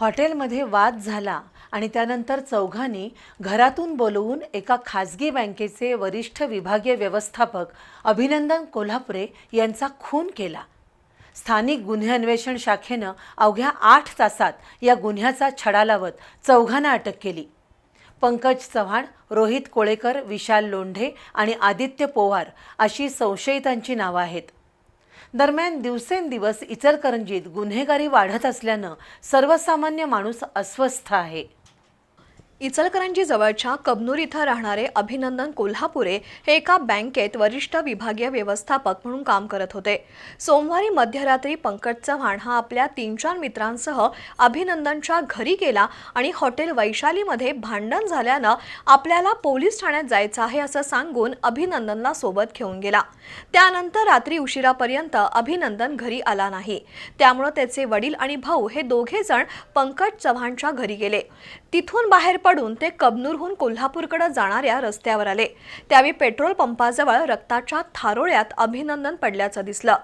हॉटेलमध्ये वाद झाला आणि त्यानंतर चौघांनी घरातून बोलवून एका खाजगी बँकेचे वरिष्ठ विभागीय व्यवस्थापक अभिनंदन कोल्हापुरे यांचा खून केला. स्थानिक गुन्हे अन्वेषण शाखेनं अवघ्या आठ तासात या गुन्ह्याचा छडा लावत चौघांना अटक केली. पंकज चव्हाण रोहित कोळेकर विशाल लोंढे आणि आदित्य पोवार अशी संशयितांची नावं आहेत. दरम्यान दिवसेंदिवस इचलकरंजीत गुन्हेगारी वाढत असल्यानं सर्वसामान्य माणूस अस्वस्थ आहे. इचलकरंजी जवळच्या कबनूर इथं राहणारे अभिनंदन कोल्हापुरे हे एका बँकेत वरिष्ठ विभागीय व्यवस्थापक म्हणून काम करत होते. सोमवारी मध्यरात्री पंकज चव्हाण हा आपल्या तीन चार मित्रांसह अभिनंदनच्या घरी गेला आणि हॉटेल वैशालीमध्ये भांडण झाल्यानं आपल्याला पोलीस ठाण्यात जायचं आहे असं सांगून अभिनंदनला सोबत घेऊन गेला. त्यानंतर रात्री उशिरापर्यंत अभिनंदन घरी आला नाही. त्यामुळं त्याचे वडील आणि भाऊ हे दोघे जण पंकज चव्हाणच्या घरी गेले. तिथून बाहेर पडून ते कबनूरहून कोल्हापूरकडे जाणाऱ्या रस्त्यावर आले. त्यावेळी पेट्रोल पंपाजवळ रक्ताच्या थारोळ्यात अभिनंदन पडल्याचं दिसलं.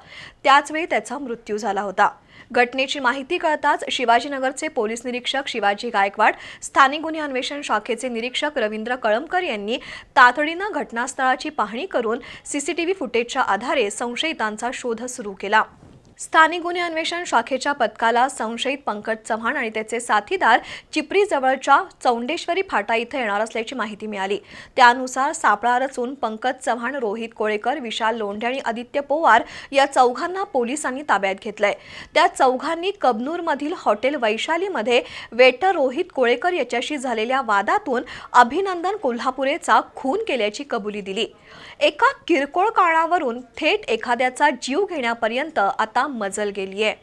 त्याचवेळी त्याचा मृत्यू झाला होता. घटनेची माहिती कळताच शिवाजीनगरचे पोलीस निरीक्षक शिवाजी गायकवाड स्थानिक गुन्हे अन्वेषण शाखेचे निरीक्षक रवींद्र कळमकर यांनी तातडीनं घटनास्थळाची पाहणी करून सीसीटीव्ही फुटेजच्या आधारे संशयितांचा शोध सुरू केला. स्थानिक गुन्हे अन्वेषण शाखेच्या पथकाला संशयित पंकज चव्हाण आणि त्याचे साथीदार चिपरी जवळच्या चौंडेश्वरी फाटा इथं येणार असल्याची माहिती मिळाली. त्यानुसार सापळा रचून पंकज चव्हाण रोहित कोळेकर विशाल लोंढे आणि आदित्य पोवार या चौघांना पोलिसांनी ताब्यात घेतलंय. त्या चौघांनी कबनूरमधील हॉटेल वैशालीमध्ये वेटर रोहित कोळेकर याच्याशी झालेल्या वादातून अभिनंदन कोल्हापुरेचा खून केल्याची कबुली दिली. एका किरकोळ कारणावरून थेट एखाद्याचा जीव घेण्यापर्यंत आता मजल गेलीय